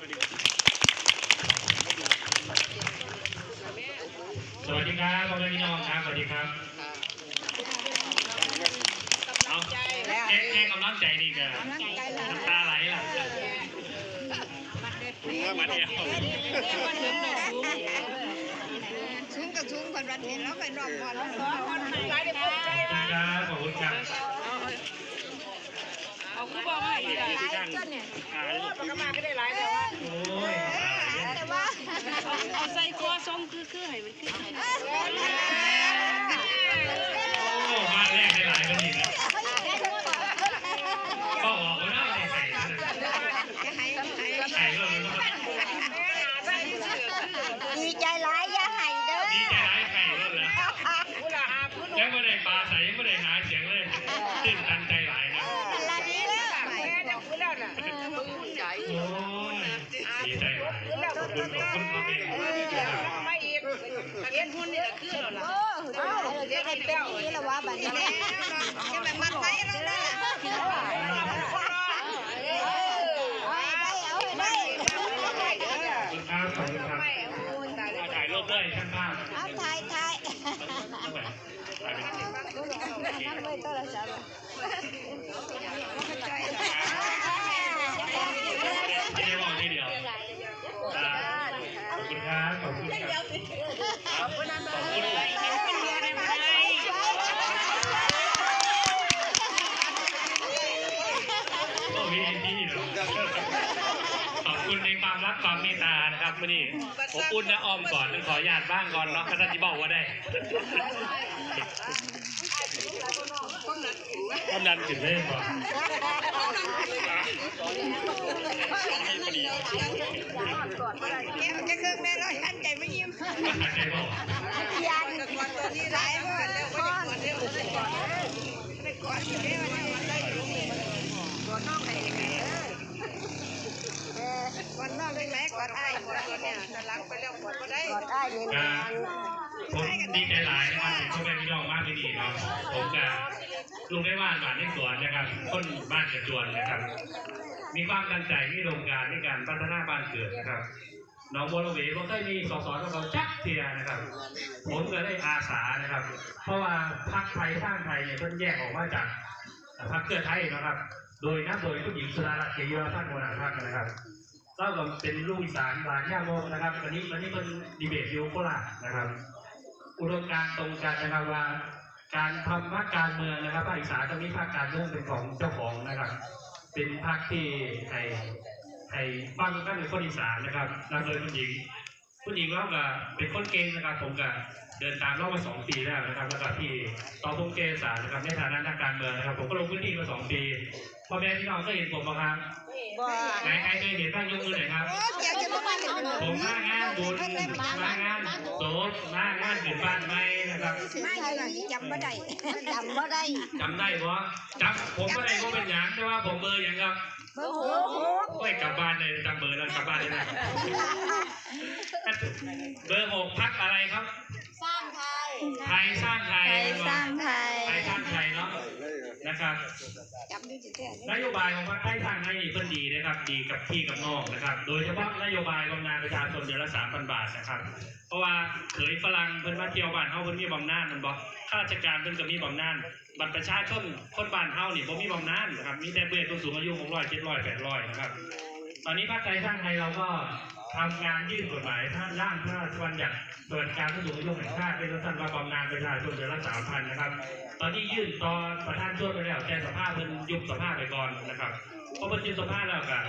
สวัสดีครับพ่อแม่พี่น้องครับ สวัสดีครับเอาแค่แค่กำลังใจนี่ก็น้ำตาไหลล่ะถุงว่ามาเดียวชุ่มกับชุ่มคนวันเห็นแล้วไปรอบก่อนแล้วขอคนไหนขอบคุณครับขอบคุณครับ เอาคือบอกว่าอีกหลายต้นเนี่ยอ่าก็มาก็ได้หลายแต่ว่าแต่ว่าเอาใส่คอทรงคือคือให้มันคือ มื่อนี้ผมอุ่นนะออมก่อนต้องขออนุญาตบ้างก่อนเนาะก็ท่านที่บอกว่าได้ความดันขึ้นเลยก่อนแกจะเครื่องแม่เราหันใจไม่ยิ้มมันหายใจบอกยันก่อนตัวนี้หลายวันแล้วก่อนก่อนเร็วก่อนก่อนเร็วมันได้อยู่นี่ก่อนนอกใครเองเออก่อนนอกได้ไหมก่อนอ้ายกอนตัวเนี่ยจะล้างไปแล้วก่อนก็ได้ก่อนอ้ายนี่อ่าผมดีใจหลายนะครับเห็นพ่อแม่พี่น้องมากที่ดีเนาะผมกับลุงได้ว่านบ้านในสวนนะครับต้นบ้านกระจวนนะครับ มีความตั้งใจมีโรงการในการพัฒนาบ้านเกิดนะครับน้องบัวระเวก็เคยมีสอสอของเราจักเทียนะครับ ผมก็ได้อาสานะครับ เพราะว่าพรรคไทยสร้างไทยเนี่ยเพิ่นแยกออกมาจากพรรคเพื่อไทยนะครับ โดยนับโดยผู้หญิงสุดารัตน์เกียุราท่านหัวหน้าพรรคนะครับ เล่ากับเป็นลูกอีสานหลานย่าโมนะครับวันนี้วันนี้เป็นดีเบตอยูโคราชนะครับ อุดมการตรงกันนะครับว่า การทำพรรคการเมืองนะครับภาคอีสานจะมีภาคการเมืองเป็นของเจ้าของนะครับ เป็นพรรคที่ให้ให้ฟังกันเป็นคนอีสานนะครับนำโดยผู้หญิงผู้หญิงเราก็เป็นคนเก่งนะครับผมก็เดินตามเรามาสองปีแล้วนะครับ แล้วก็ที่ต่อพงเกษานะครับในฐานะนักการเมืองนะครับ ผมก็ลงพื้นที่มาสองปีพ่อแม่พี่น้องก็เห็นผมไหมครับ บ่ไหนใครเคยเห็นบ้างยกมือหน่อยครับ เดี๋ยวจะมาบ้านกันผมมางานบุญมางานโสดมางานขึ้นบ้านใหม่นะครับไม่ได้จำบ่ได้จำบ่ได้จำได้ปะจำผมก็ได้ว่าเป็นหยังแต่ว่าผมเบอร์หยังครับเบอร์หกโอ้ยกลับบ้านเลยจำเบอร์แล้วกลับบ้านเลยนะเบอร์หกพักอะไรครับ สร้างไทยไทยสร้างไทยไทยสร้างไทย นะครับจำได้จิตใจนโยบายของพรรคไทยสร้างไทยนี่เพิ่นดีนะครับ ดีกับพี่กับน้องนะครับ โดยเฉพาะนโยบายบำนาญประชาชนเดือนละสามพันบาทนะครับ เพราะว่าเขยฝรั่งเพิ่นมาเที่ยวบ้านเฮาเพิ่นมีบำนาญมันบอกข้าราชการเพิ่นก็มีบำนาญบัตรประชาชนคนบ้านเฮานี่บ่มีบำนาญนะครับ มีแต่เบี้ยผู้สูงอายุ600 700 800นะครับ ตอนนี้พรรคไทยสร้างไทยเราก็ ทำงานยื่นกฎหมายท่านร่างพระราชบัญญัติสวัสดิการผู้สูงอายุแห่งชาติเป็นสั้นว่าบำนาญประชาชนเดือนละสามพันนะครับ ตอนนี้ยื่นตอนประธานช่วยไปแล้วแจ้งสภาพเป็นยุบสภาพไปก่อนนะครับเพราะเพิ่นยุบสภาพแล้วกัน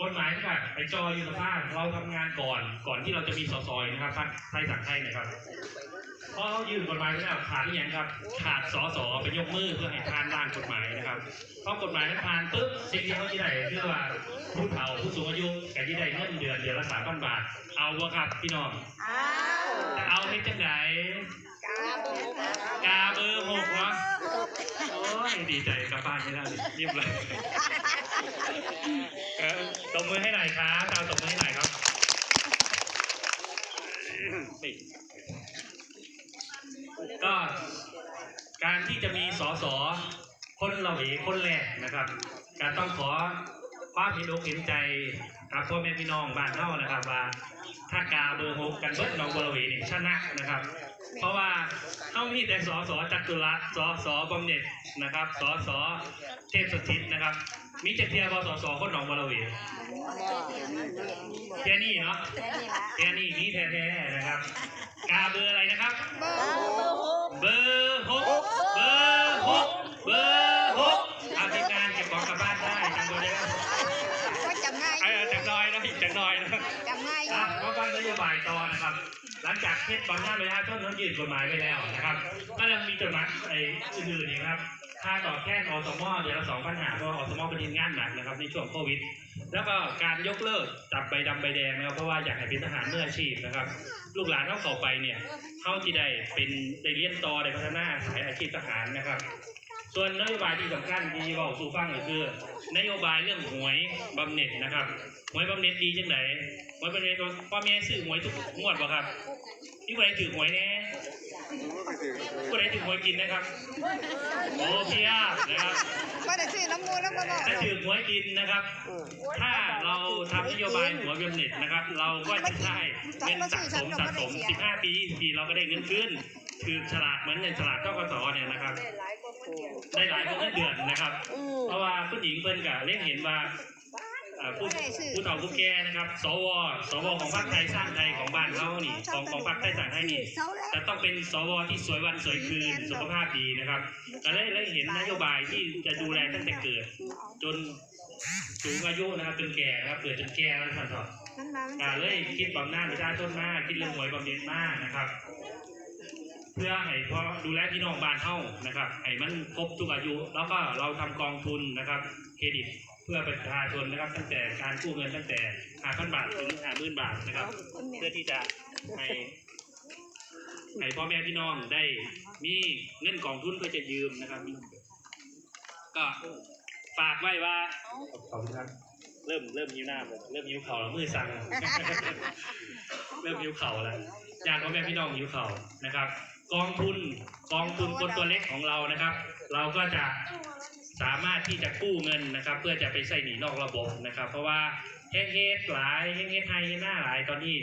กฎหมายค่ะไปจอยุบสภาพเราทำงานก่อน ก่อนที่เราจะมีสสอยนะครับท่านไทยสังไทยนะครับ เพราะเขายื่นกฎหมายไปแล้วขาดอหย่างครับ ขาดสสไปยกมือเพื่อให้ผ่านร่างกฎหมายนะครับพอกฎหมายนั้นผ่านปุ๊บสิ่งที่เขาที่ได้คือว่าผู้เฒ่าผู้สูงอายุกับที่ได้เงินเดือนเดือนละสามพันบาท เอาวะครับพี่น้องอ้าวจะเอาให้จังไหนกาเบอร์หกกาเบอร์หกวะโอ้ยดีใจกลับบ้านไม่ได้ยิ้มเลยเออตบมือให้หน่อยครับดาวตบมือให้หน่อยครับนี่ ก็การที่จะมีสอสอคนเราเอคนแรกนะครับการต้องขอความเห็นอกเห็นใจครับพ่อแม่พี่น้องบ้านเฮานะครับว่าถ้ากาเบอร์หกกันเบิดหนองบัวระเวนี่ชนะนะครับ เพราะว่าเฮามีแต่สอสอจัตุรัสสอสอบำเหน็จนะครับสอสอเทพสถิตนะครับ มีเจ็ดเทียบสอสอคนหนองบัวระเวแค่นี้เนาะแค่นี้ละแค่นี้นี้แท้ๆนะครับ กาเบอร์อะไรนะครับ เบอร์หกเบอร์หกเบอร์หกเบอร์หกเอาทีมงานเก็บของกลับบ้านได้จำตัวได้ไหมก็จำง่ายเออจากหน้อยนะอีกจากหน้อยนะจำง่ายอะก็ฟังนโยบายต่อนะครับหลังจากเทศบางหน้าประชาชนเขายื่นกฎหมายไปแล้วนะครับ ก็ยังมีจดหมายไอ้อื่นๆอีกนะครับ ค่าตอบแทนอสมเดือนละสองพันหาเพราะอสมเป็นงานหนักนะครับในช่วงโควิด แล้วก็การยกเลิกจับใบดำใบแดงนะครับเพราะว่าอยากให้เป็นทหารเมื่ออาชีพนะครับ ลูกหลานเขาเข้าไปเนี่ยเขาที่ได้เป็นได้เรียนต่อได้พัฒนาสายอาชีพทหารนะครับ ส่วนนโยบายที่สำคัญที่บอกสู่ฟังก็คือ นโยบายเรื่องหวยบำเหน็จนะครับหวยบำเหน็จดีจังไหนหวยบำเหน็จพ่อแม่ซื้อหวยทุกงวดบ่ครับนี่ผู้ใดถือหวยแน่ผู้ใดถือหวยกินนะครับโอ้เพียบนะครับก็ได้ซื้อน้ำมูแล้วก็บอกถ้าถือหวยกินนะครับ ถ้าเราทำนโยบายหัวบำเหน็จนะครับ เราก็จะได้เงินสะสมสะสม 15 ปี20ปีเราก็ได้เงินคืน คือฉลากเหมือนเงินฉลากเจ้ากสเนี่ยนะครับได้หลายคนเงินเดือนนะครับเพราะว่าผู้หญิงเพิ่นกับเล่นเห็นว่าอ่าผู้ผู้เฒ่าผู้แก่นะครับ สว สวของพรรคไทยสร้างไทยของบ้านเขานี่ของของพรรคไทยสร้างไทยนี่ เสาแล้ว จะต้องเป็นสวที่สวยวันสวยคืนสุขภาพดีนะครับก็เลยเลยเห็นนโยบายที่จะดูแลตั้งแต่เกิด จนสูงอายุนะครับจนแก่นะครับเกิดจนแก่แล้วท่านครับนั่นมาอ่าเลยคิดบำหน้าประชาชนมากคิดเรื่องหวยบำเหน็จมากนะครับ เพื่อให้พอดูแลพี่น้องบ้านเท่านะครับให้มันครบทุกอายุ แล้วก็เราทำกองทุนนะครับเครดิตเพื่อประชาชนนะครับ ตั้งแต่การกู้เงินตั้งแต่5,000บาทถึง50,000บาทนะครับ เพื่อที่จะให้ให้พ่อแม่พี่น้องได้มีเงินกองทุนเพื่อจะยืมนะครับ ก็ฝากไว้ว่าขอบคุณครับเริ่มเริ่มยิ้วหน้าผมเริ่มยิ้วเข่าแล้วมือสั่นเริ่มยิ้วเข่าแล้วญาติพ่อแม่พี่น้องยิ้วเข่านะครับ กองทุนกองทุนคนตัวเล็กของเรานะครับ เราก็จะสามารถที่จะกู้เงินนะครับ เพื่อจะไปใส่หนีนอกระบบนะครับ เพราะว่าเฮ็ดเฮ็ดหลายเฮ็ดเฮ็ดไทยหน้าหลายตอนนี้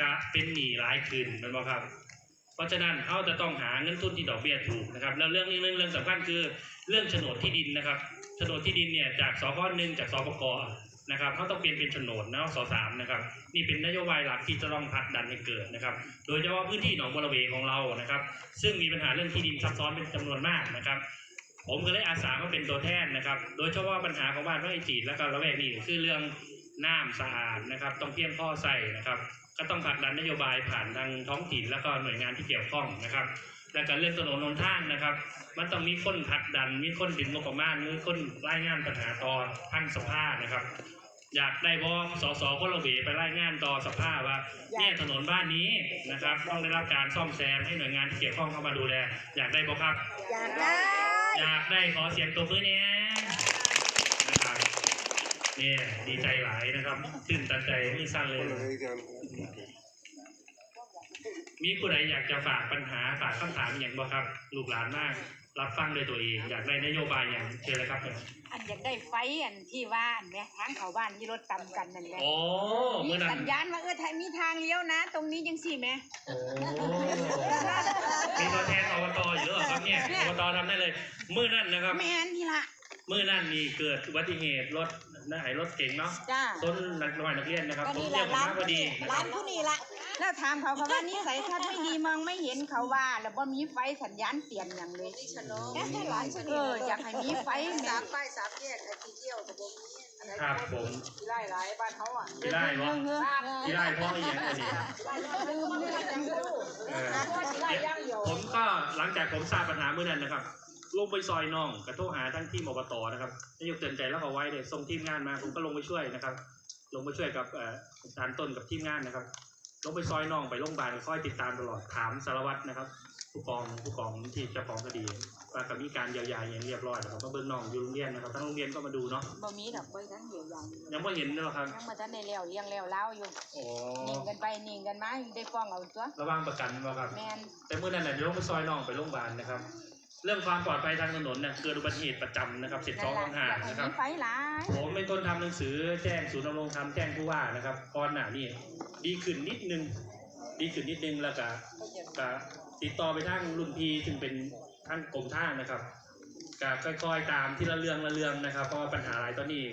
ก็เป็นหนีหลายคืนเป็นบ่ครับเพราะฉะนั้นเขาจะต้องหาเงินทุนที่ดอกเบี้ยถูกนะครับ แล้วเรื่องนี้เรื่องเรื่องสำคัญคือเรื่องโฉนดที่ดินนะครับโฉนดที่ดินเนี่ยจากสพหนึ่งจากสปก นะครับเขาต้องเปลี่ยนเป็นโฉนดนะสสามนะครับนี่เป็นนโยบายหลักที่จะต้องผลักดันให้เกิดนะครับ โดยเฉพาะพื้นที่หนองบัวระเวของเรานะครับ ซึ่งมีปัญหาเรื่องที่ดินซับซ้อนเป็นจำนวนมากนะครับ ผมก็เลยอาสามาเป็นตัวแทนนะครับ โดยเฉพาะปัญหาของบ้านไร่จีดและก็ระแวกนี้คือเรื่องน้ำสะอาดนะครับ ต้องเตรียมพ่อใส่นะครับ ก็ต้องผลักดันนโยบายผ่านทางท้องถิ่นและก็หน่วยงานที่เกี่ยวข้องนะครับและการเรื่องถนนหนทางนะครับ มันต้องมีคนผลักดัน มีคนดึงงบประมาณมีคนรายงานปัญหาต่อทางสภานะครับ อยากได้บอสสคนละเวไปรายงานต่อสภาว่าเนี่ยถนนบ้านนี้นะครับ ต้องได้รับการซ่อมแซมให้หน่วยงานที่เกี่ยวข้องเข้ามาดูแล อยากได้บอครับ อยากได้ อยากได้ขอเสียงตัวมือเนี่ยนะครับเนี่ยดีใจหลายนะครับตื่นตันใจนี่สั้นเลย มีผู้ใดอยากจะฝากปัญหาฝากคำถามอย่างบ่ครับ ลูกหลานมาก รับฟังด้วยตัวเอง อยากได้นโยบายอย่างเชิญเลยครับอันอยากได้ไฟอันที่ว่าอันแหม่ทางเขาบ้านที่รถตำกันนั่นแหละโอ้มีเมื่อนั้สันญญาณว่าเออไทยมีทางเลี้ยวนะ ตรงนี้ยังสี่แหม่โอ้มีตัวแทนอบตอยู่หรือเปล่าครับเนี่ยอบตทำได้เลยมื่อนั้นนะครับแม่นนี่ละมื่อนั้นมีเกิดอุบัติเหตุรถ นะไอ้รถเก๋งเนาะจ้าต้นนักเรียนนักเรียนนะครับก็ผมนี่แหเรียละกผมร้านมาพอดีนะคร้ารับนผู้นี่ละแล้วถามเขาเขาว่านิสัยทัศน์ไม่ดีมองไม่เห็นเขาว่า แล้วบ่มีไฟสัญญาณเตือนอย่างเลยหลานชเอออยากให้มีไฟแหม่สามป้ายสามแยกไอ้ที่เที่ยวกับผมนี่ครับผมไล่หลายบ้านเขาอะที่ได้บ่เงื้อที่ได้เพราะอีกอย่างอันนี้ลืมนี่ละจังรู้เออผมก็หลังจากผมทราบปัญหาเมื่อนั้นนะครับ ลงไปซอยน้องกระโทรหาทั้งที่มอบตนะครับนายกเตือนใจแล้วเอาไว้เลยส่งทีมงานมาผมก็ลงไปช่วยนะครับ ลงไปช่วยกับเอ่ออาจารย์ต้นกับทีมงานนะครับ ลงไปซอยน้องไปโรงพยาบาลคอยติดตามตลอดถามสารวัตรนะครับ ผู้กองผู้กองที่เจ้าของคดีว่าก็มีการเยียวยาอย่างเรียบร้อยนะครับก็เบิ้งน้องอยู่โรงเรียนนะครับทั้งโรงเรียนก็มาดูเนาะบ่มีดอกใบทั้งเดียวอย่างยังไม่เห็นเลยหรอครับยังมาทันได้แล้วเลี้ยงแล้วเล้าวอยู่โอ้นิ่งกันไปนิ่งกันมาได้ฟ้องเอาตัวระวังประกันบ่ครับแม่นแต่เมื่อนั้นน่ะเดี๋ยวลงไปซอยน้องไปโรงพยาบาลนะครับ เรื่องความปลอดภัยทางถนนเนี่ยเกิดอุบัติเหตุประจำนะครับสิบสองห้านะครับมีไฟหลายผมเป็นคนทำหนังสือแจ้งศูนย์ดำรงธรรมแจ้งผู้ว่านะครับก่อนหน้านี้ดีขึ้นนิดนึง ดีขึ้นนิดนึงแล้วก็ก็ติดต่อไปทางรุ่นพี่ซึ่งเป็นทางกรมทางนะครับก็ค่อยๆตามที่ละเรื่องละเรื่องนะครับ เพราะว่าปัญหาหลายตอนนี้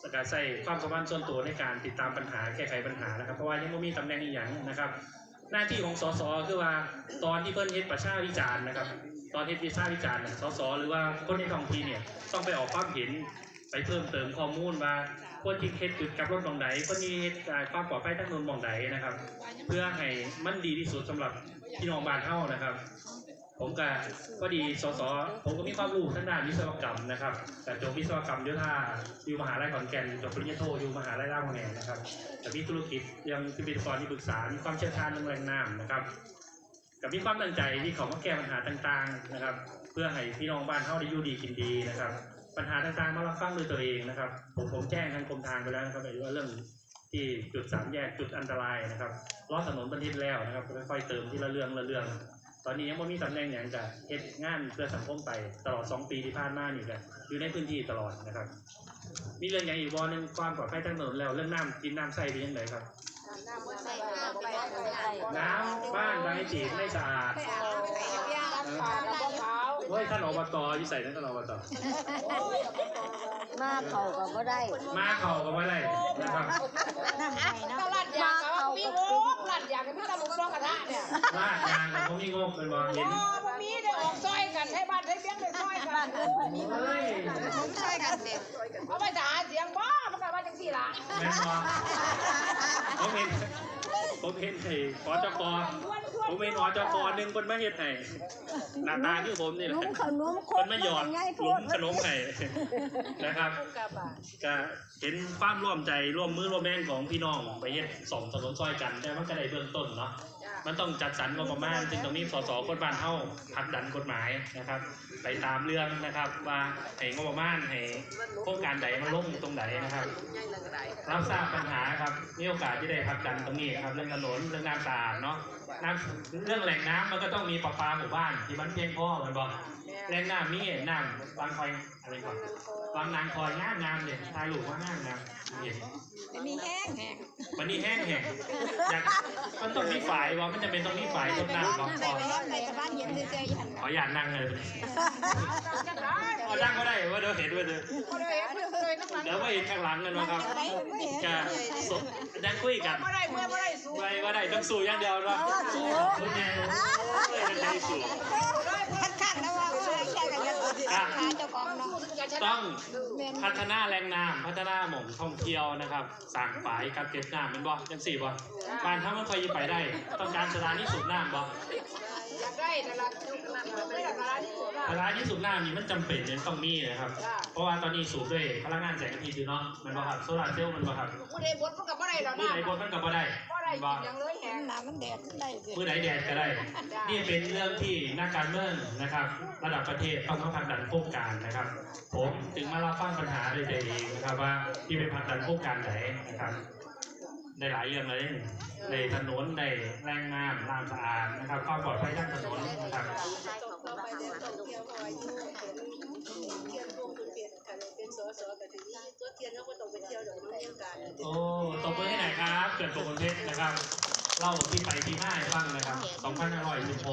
แล้วก็ใส่ความสัมพันธ์ส่วนตัวในการติดตามปัญหาแก้ไขปัญหานะครับ เพราะว่ายังไม่มีตำแหน่งอีกอย่างนะครับ หน้าที่ของสสคือว่าตอนที่เพิ่นเฮ็ดประชาวิจารณ์นะครับ ตอนเฮ็ดประชาวิจารณ์น่ะสสหรือว่าคนในท้องที่เนี่ยต้องไปออกความเห็นไปเพิ่มเติมข้อมูลว่าคนที่เฮ็ดจุดกลับรถมองใดคนที่เฮ็ดอ่าความปลอดภัยทางนนมองใดนนะครับ เพื่อให้มันดีที่สุดสำหรับพี่น้องบ้านเฮานะครับ ผมก็ก็ดีสสผมก็มีความรู้ทางด้านวิศวกรรมนะครับ แต่จบวิศวกรรมโยธาอยู่มหาลัยขอนแก่นจบปริญญาโทอยู่มหาลัยรามคำแหงนะครับแต่มีธุรกิจยังเป็นวิทยากรที่ปรึกษามีความเชี่ยวชาญเรื่องแรงน้ำนะครับ กับมีความตั้งใจที่เขามาแก้ปัญหาต่างๆนะครับ เพื่อให้พี่น้องบ้านเฮาได้อยู่ดีกินดีนะครับ ปัญหาต่างๆมารับฟังด้วยตัวเองนะครับ ผมผมแจ้งทางกรมทางไปแล้วนะครับว่าเรื่องที่จุดสามแยกจุดอันตรายนะครับล้อถนนบันทิดแล้วนะครับค่อยๆเติมที่ละเรื่องละเรื่อง ตอนนี้ยังไม่มีตำแหน่งอย่างจะเฮ็ดงานเพื่อสังคมไปตลอด 2 ปีที่ผ่านมานี่ก็อยู่ในพื้นที่ตลอดนะครับ มีเรื่องอย่างอีกวอนึงความปลอดภัยทางถนนแล้วเรื่องน้ำกินน้ำใส่เป็นยังไงครับ น้ำบ้านบางจีไม่สะอาดเฮ้ยท่านอบตอยู่ใส่ท่านอบตมาเขาก็บ่ได้ มาเข่าก็ว่าได้นะครับน้ำไฟเนาะตลาดยางเขามีงบตลาดยางกับพี่ตาลุกน้องกระทะเนี่ยลาดยางกับเขามีงบเป็นบอเห็นอ๋อพวกนี้ได้ออกซอยกันให้บ้านให้เบี้ยงได้ซอยกันเฮ้ยผมช่วยกันเด็กเอาไปหาเสียงบ้ามันก็ว่าจังสี่ล่ะแม่นบอผมเห็นผมเห็นไอ้อจก ผมเห็นอจกหนึ่งคนมาเห็ดไห้หน้าตาคือผมนี่แหละนุ่มขนมคคนนมาหยอดหลุมขนมไห้นะครับก็เห็นความร่วมใจร่วมมือร่วมแรงของพี่น้องไปเฮ็ดสองถนนซอยกันแต่มันก็ได้เบื้องต้นเนาะ มันต้องจัดสรรงบประมาณจึงตรงนี้สสคนบ้านเฮาผลักดันกฎหมายนะครับ ไปตามเรื่องนะครับว่าให้งบประมาณให้โครงการใดมาลงตรงไหนนะครับ รับทราบปัญหาครับมีโอกาสที่ได้ผลักดันตรงนี้ครับเรื่องถนนเรื่องน้ำสะอาดเนาะน้ำเรื่องแหล่งน้ำมันก็ต้องมีประปาหมู่บ้านที่มันเพียงพอเหมือนบอกแหล่งน้ำมีน้ำบางคอยอะไรก่อนบางนางคอยงามงามเนี่ยทายหลูกว่างามงามเห็น มีแห้งแห้งวันนี้แห้งแห้งอยากมันต้องมีฝ่ายว่ามันจะเป็นตรงนี้ฝ่ายต้นน้ำของคอในบ้านเย็นเฉยๆยันขออยากนั่งเลยขอนั่งก็ได้ว่าเดี๋ยวเห็นว่าเดี๋ยวก็เลยเห็นเลยน้ำมันเดี๋ยวว่าเห็นข้างหลังกันนะครับอะไรไม่เห็นจะสดยังคุยกันไม่ได้เมื่อไม่ได้สู้ไว้ว่าได้ต้องสู้อย่างเดียวเนาะสู้ไงโอ้ยจะได้สู้คัดคัดแล้วว่าแค่กันยังหาเจ้าของเนาะต้องพัฒนาแรงน้ำพัฒนาหม่องท่องเที่ยวนะครับสั่งฝายกับเก็บน้ำเป็นบ่จังสี่บ่บ้านถ้ามันค่อยไปได้ ต้องการสถานีสูบน้ำบ่อยากได้ตลาดไม่ได้ตลาดที่สุดสถานีสูบน้ำนี่มันจำเป็นเนี่ยต้องมีนะครับ เพราะว่าตอนนี้สูบด้วยพลังงานแสงอาทิตย์อยู่เนาะมันบ่ครับโซลาร์เซลล์มันบ่ครับผู้ใดบดมันก็ไม่ได้หรอกมือนะไหนบนมันก็บ่ได้ ไม่ได้บ่กินอย่างเลยแหงน้ำมันแดดได้สิมือไหนแดดก็ได้ นี่เป็นเรื่องที่นักการเมืองนะครับ ระดับประเทศต้องมาผลักดันโครงการนะครับ ผมถึงมารับฟังปัญหาด้วยตัวเองนะครับ ว่าที่เป็นผลักดันโครงการไหนนะครับได้หลายเรื่องเลยในถนนในแรงงานน้ำสะอาดนะครับความปลอดภัยทางถนนนะครับ โอ้ตบมือให้หน่อยครับเกิดปกตินะครับเล่าที่ไปที่มาให้ฟังนะครับ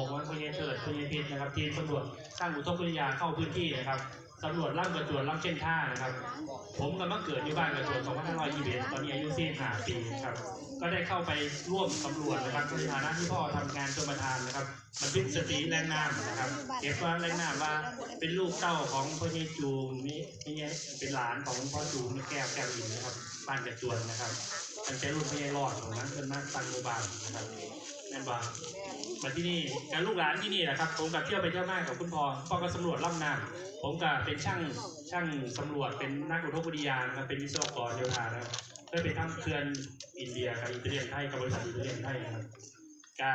2516วันพญเกิดพญพิษนะครับทีมตำรวจสร้างอุทกวิทยาเข้าพื้นที่นะครับตำรวจล่างกระจวนล่างเช่นท่านะครับ ผมกำลังเกิดอยู่บ้านกระจวน2521ตอนนี้อายุ45ปีครับ ก็ได้เข้าไปร่วมสำรวจนะครับในฐานะที่พ่อทำงานชมประทานนะครับบันทึกสติแรงน้ำนะครับ เก็บว่าแรงน้ำว่าเป็นลูกเต้าของพ่อเยจูมนี่นี่เป็นหลานของพ่อจูมนี่แก้วแก้วอินนะครับบ้านกระจวนนะครับตั้งแต่รุ่นพ่อเยรอดของนั้นเป็นมาตั้งโราบาลนะครับแม่นบ้ามาที่นี่การลูกหลานที่นี่นะครับ ผมกับเที่ยวไปเที่ยวมากับคุณพ่อพ่อก็สำรวจล่ำน้ำผมกับเป็นช่างช่างสำรวจเป็นนักอุทกวิทยานะครับเป็นวิศวกรโยธานะครับ ได้ไปทำเขื่อนอินเดียกับอิตาเลียนไทยกับบริษัทอิตาเลียนไทยนะครับก็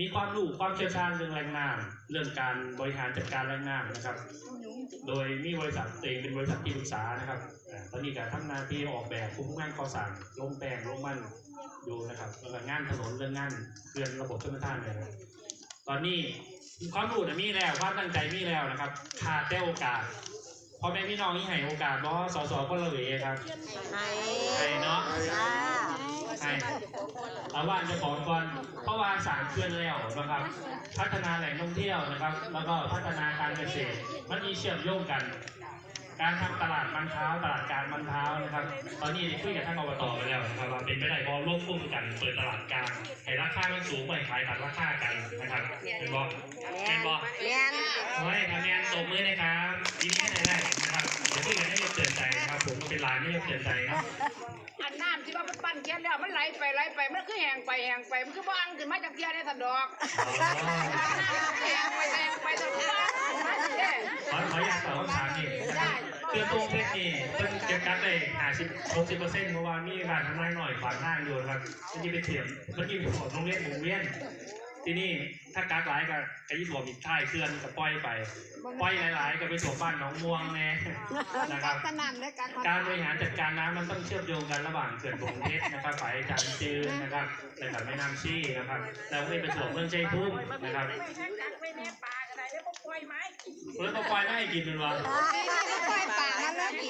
มีความรู้ความเชี่ยวชาญเรื่องแรงน้ำเรื่องการบริหารจัดการแรงน้ำนะครับ โดยมีบริษัทตัวเองเป็นบริษัทที่ปรึกษานะครับอ่าตอนนี้ก็ทำหน้าที่ออกแบบคุ้มงานก่อสร้างลงแปลงลงมันอยู่นะครับแล้วก็งานถนนเรื่องงานเขื่อนระบบชลประทานเนี่ยนะครับตอนนี้ความรู้มีแล้วความตั้งใจมีแล้วนะครับขาดแต่โอกาสพ่อแม่พี่น้องนี่ให้โอกาสบ่สสก็เลยครับให้เนาะาว่าจะขอก่อนเพราะว่าสารเพื่อนแล้วนะครับ พัฒนาแหล่งท่องเที่ยวนะครับ แล้วก็พัฒนาการเกษตรมันมีเชื่อมโยงกัน การทำตลาดมันเท้าตลาดกลารมันเท้านะครับ ตอนนี้คุยกับท่านอบตไปแล้วนะครับว่าเป็นไปได้พอร่วมกลุ่มกันเปิดตลาดกลางให้ราคามันสูงไปขายตัดราคากันนะครับเป็นบอกเป็นบอกเรียนขอให้คะแนนตบมือนะครับยินดีให้ได้นะครับ เดี๋ยวคุยกันให้ยกเตือนใจนะครับผมเป็นลายไม่ยกเตือนใจนะอันน้ำที่ว่ามันปั้นแค่แล้วมันไหลไปไหลไปมันคือแห้งไปแห้งไปมันคือบ้านขึ้นมาจากเทียได้สันดอกอ๋อแห้งไปแห้งไปสันดอกมาสิเด้ขอขออยากตอบคำถามนี่นะครับเตือนตรงเพชรนี่เพิ่งเก็บกักได้ห้าสิบหกสิบเปอร์เซ็นต์เพราะว่ามีการทำลายหน่อยขวางห้างอยู่นะครับมันจะไปเถียงมันจะไปขอโรงเรียนหมู่เวียน ที่นี่ถ้ากักหลายก็กระยิ่งบอกอีกค่ายเคลื่อนก็ปล่อยไปปล่อยหลาย ๆ ก็ไปถ่วมบ้านหน้องม่วงแน่นะครับสนั่นและการการบริหารจัดการน้ำมันต้องเชื่อมโยงกันระหว่างเขื่อนบงเพชรนะครับฝ่ายจานจืนนะครับและกับแม่น้ำชี่นะครับแล้วก็ไปถ่วมเมืองใจพุ่มนะครับไม่แห้งกักไม่แน่ปลาก็ได้แล้วก็ปล่อยไม้เพื่อเขาปล่อยไม่ให้กินเป็นวะปล่อยป่ามาแล้วกิน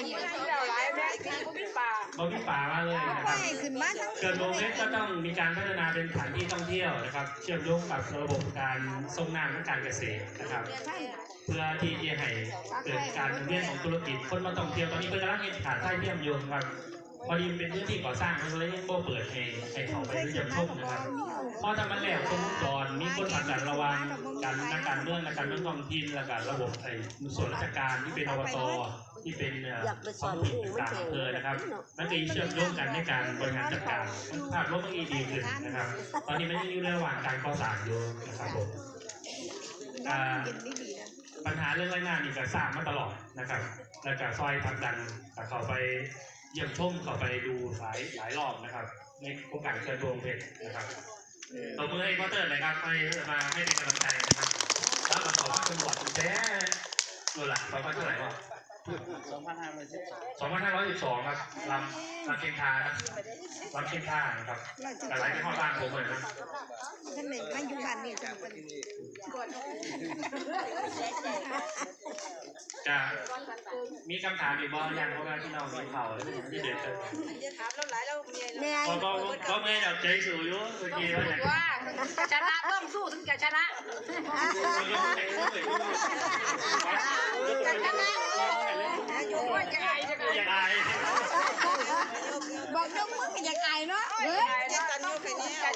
เขาพี่ป่ามาเลยนะปคล่รัอบยขึ้นมาทั้งเขื่อนบงเพชรก็ต้องมีการพัฒนาเป็นสถานที่ท่องเที่ยวนะครับ เชื่อมโยงกับระบบการส่งน้ำและการเกษตรนะครับเพื่อที่จะให้เกิดการหมุนเวียนของธุรกิจคนมาท่องเที่ยวตอนนี้เพิ่งกำลังเห็นขาดใต้เยี่ยมโยงครับพอดีมันเป็นพื้นที่ก่อสร้างมันเลยยังบ่เปิดให้ให้เขาไปเยี่ยมชมนะครับเพราะถ้ามันแล้วคนจรมีคนผลักดันระหวังการนักการเมืองนักการเมืองท้องถิ่นและการระบบไอ้ส่วนราชการที่เป็นอบต ที่เป็นเอ่อท้องถิ่นต่างๆอำเภอนะครับ มันจะเชื่อมโยงกันในการบริหารจัดการภาพรวมมันดีขึ้นนะครับ ตอนนี้มันยังอยู่ในระหว่างการก่อสร้างอยู่นะครับผมอ่าปัญหาเรื่องไร้งานนี่ก็ทราบมาตลอดนะครับ แล้วก็ซอยผลักดันแต่เขาไปเยี่ยมชมเขาไปดูหลายหลายรอบนะครับ ในโครงการเชิญดวงเพชรนะครับตบมือให้พอเตอร์หน่อยครับให้มาให้เป็นกำลังใจนะครับแล้วก็ขอว่าคุณบอกคุณแจ๊ดูหลักสองพันเท่าไหร่วะ สองพันห้าร้อยสิบสองครับลำลำเชียงคานะลำเชียงคานะครับแต่หลายที่เข้าบ้านผมเลยนะท่านหนึ่งมาอยู่บ้านนี่จังเป็นจะมีคำถามอีกบ่ยังเพราะว่าที่เรามีเข่าแล้วที่เด็ดจะแม่ก็ก็ก็ไม่ดับใจสูอยู่เมื่อกี้ว่าอย่าง ว่า ชนะต้องสู้ถึงจะชนะว่าจะไงจะไงบอกยกมือก็อยากอเนาะเฮ้ย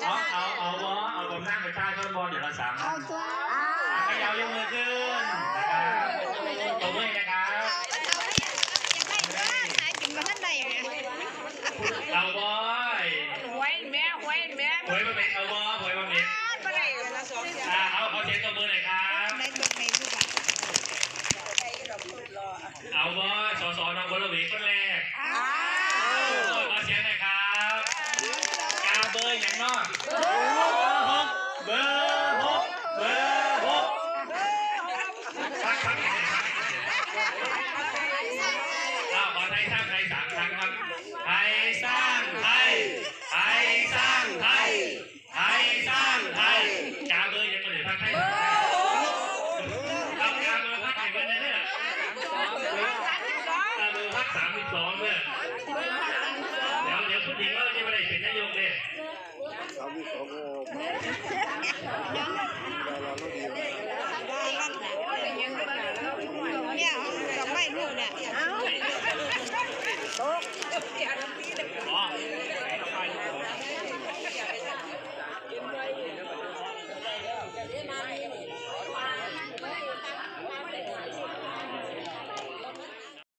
เอาเอาเอาบอเอาผมนั่งไปใต้ต้นบอลเดี๋ยวเราสามเอาตัวอ่าขยับยกมือขึ้นนะครับตบมือนะครับเอาบอยหวยแม่หวยแม่หวยมาเป็นเอาบอหวยมาเป็น ไม่ได้ อ่าเอาเอาเสียงตบมือหน่อยครับ ในตัวในทุกอย่าง เอาบอสอสอน้องบอลวีคนแรกอ้าวขอเสียงหน่อยครับกาเบอร์อย่างนอก สามสิบสองเนี่ยเดี๋ยวเดี๋ยวพูดถึงว่าจะไม่ได้เป็นนายกเนี่ยเนี่ยดอกไม้ลูกเนี่ยเอาอ๋อ